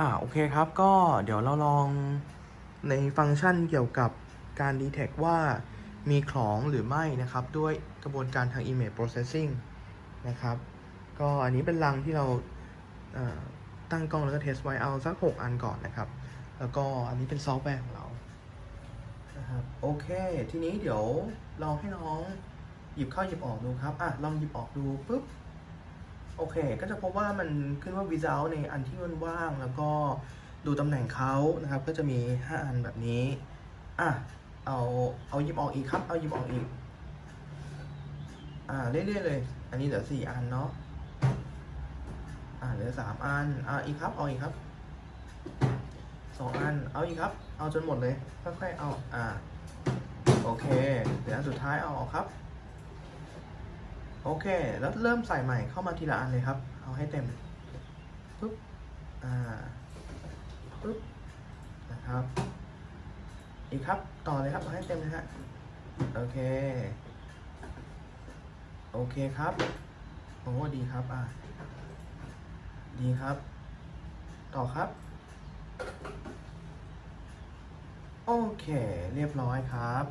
อ่าโอเคครับ ก็เดี๋ยวเราลองในฟังก์ชันเกี่ยวกับการ detect ว่ามีของหรือไม่นะครับ ด้วยกระบวนการทาง image processing นะครับ ก็อันนี้เป็นรังที่เราเตั้งกล้องแล้วก็เทสไว้เอาสัก 6 อันก่อนนะครับ แล้วก็อันนี้เป็นซอฟต์แวร์ของเรานะครับโอเค ทีนี้เดี๋ยวลองให้น้องหยิบเข้าหยิบออกดูครับ อะ ลองหยิบออกดูปุ๊บ โอเค ก็จะพบว่ามันขึ้นว่า result ในอันที่มันว่าง แล้วก็ดูตำแหน่งเขานะครับ ก็จะมี 5 อันแบบนี้ อะ เอาเอาหยิบออกอีกครับ เอาหยิบออกอีก อ่าเรื่อยๆเลย อันนี้เหลือ 4 อันเนาะ อ่าเหลือ 3 อัน อ่าอีกครับ เอาอีกครับสองอัน เอาอีกครับ เอาจนหมดเลย ค่อยๆ เอา อ่า โอเค เดี๋ยวอันสุดท้ายเอาออกครับ โอเค แล้วเริ่มใส่ใหม่เข้ามาทีละอันเลยครับ เอาให้เต็มปุ๊บ อ่าปุ๊บ นะครับ อีกครับ ต่อเลยครับ เอาให้เต็มเลยฮะ โอเค โอเคครับ โอ้ดีครับ อ่า ดีครับ ต่อครับ โอเค เรียบร้อยครับ